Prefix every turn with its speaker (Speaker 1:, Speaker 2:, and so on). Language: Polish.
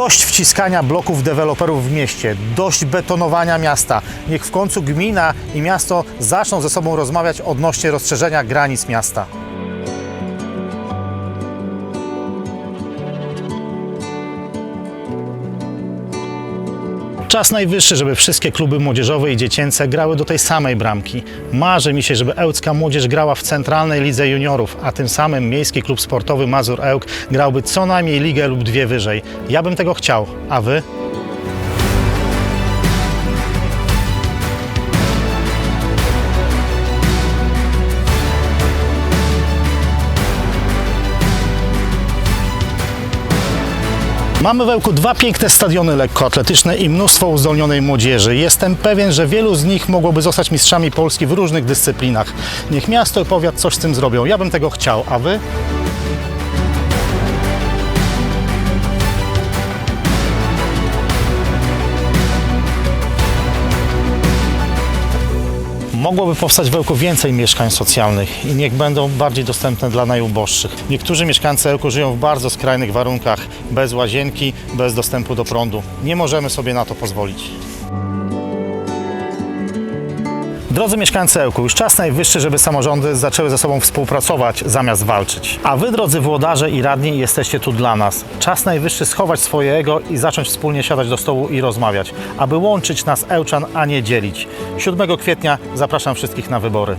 Speaker 1: Dość wciskania bloków deweloperów w mieście, dość betonowania miasta. Niech w końcu gmina i miasto zaczną ze sobą rozmawiać odnośnie rozszerzenia granic miasta. Czas najwyższy, żeby wszystkie kluby młodzieżowe i dziecięce grały do tej samej bramki. Marzy mi się, żeby ełcka młodzież grała w Centralnej Lidze Juniorów, a tym samym Miejski Klub Sportowy Mazur Ełk grałby co najmniej ligę lub dwie wyżej. Ja bym tego chciał, a wy? Mamy w Ełku dwa piękne stadiony lekkoatletyczne i mnóstwo uzdolnionej młodzieży. Jestem pewien, że wielu z nich mogłoby zostać mistrzami Polski w różnych dyscyplinach. Niech miasto i powiat coś z tym zrobią. Ja bym tego chciał, a wy? Mogłoby powstać w Ełku więcej mieszkań socjalnych i niech będą bardziej dostępne dla najuboższych. Niektórzy mieszkańcy Ełku żyją w bardzo skrajnych warunkach, bez łazienki, bez dostępu do prądu. Nie możemy sobie na to pozwolić. Drodzy mieszkańcy Ełku, już czas najwyższy, żeby samorządy zaczęły ze sobą współpracować zamiast walczyć. A wy, drodzy włodarze i radni, jesteście tu dla nas. Czas najwyższy schować swoje ego i zacząć wspólnie siadać do stołu i rozmawiać, aby łączyć nas Ełczan, a nie dzielić. 7 kwietnia zapraszam wszystkich na wybory.